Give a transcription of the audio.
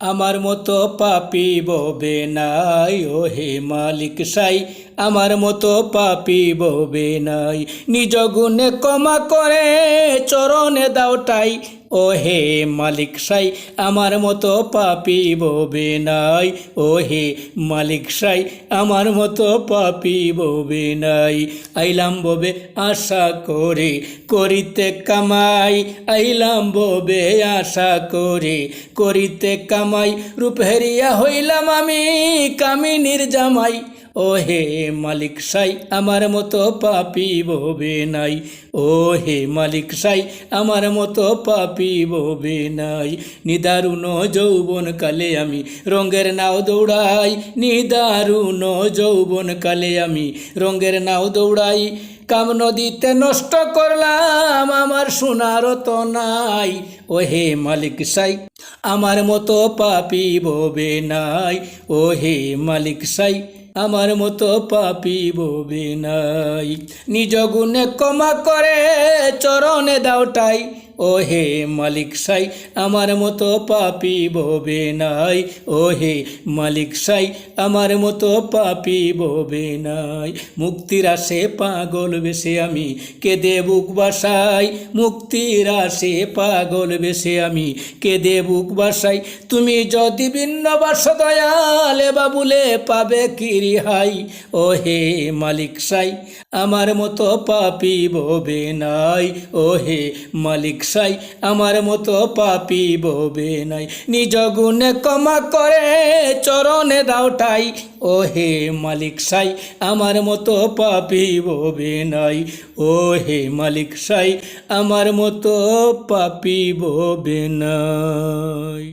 আমার মতো পাপি ববে নাই ও হে মালিক সাই। আমার মতো পাপি ববে নাই। নিজ গুণে কমা করে, চরণে দাওটাই ও হে মালিক সাই, আমার মতো পাপি ববে নাই। ও হে মালিক সাই, আমার মতো পাপি ববে নাই। আইলাম ববে আশা করে, করিতে কামাই। আইলাম ববে আশা করে, করিতে কামাই। রূপহেরিয়া হইলাম আমি, কামিনীর জামাই। ও হে মালিক সাই, আমার মতো পাপি ববে নাই। ও হে মালিক সাই, আমার মতো পাপি ববে নাই। নিদারুণ যৌবন কালে আমি রঙ্গের নাও দৌড়াই। নিদারুণ যৌবন কালে আমি রঙ্গের নাও দৌড়াই। কাম নদীতে নষ্ট করলাম, আমার সোনারও তো নাই। ও হে মালিক সাই, আমার মতো পাপি ববে নাই। ও হে মালিক সাই আমার মতো পাপি ববে নাই। নিজ গুণে কমা করে চরণে দাওটাই ও হে মালিক সাই, আমার মতো পাপি ববে নাই। ও হে মালিক সাই, আমার মতো পাপি ববে নাই। মুক্তির আসে পাগল বেশে আমি, কেঁদে বুক বাসাই। মুক্তির আসে পাগল বেশে আমি, কেঁদে বুক বাসাই। তুমি যদি ভিন্ন বাস দয়ালে বাবুলে পাবে কি রিহাই? ও হে মালিক সাই, আমার মতো পাপি ববে নাই। ও হে মালিক সাই আমার মতো পাপি ববে নাই। নিজ গুণে কমা করে চরণে দাওটাই ও হে মালিক সাই আমার মতো পাপি ববে নাই। ও হে মালিক সাই আমার মতো পাপি ববে নাই।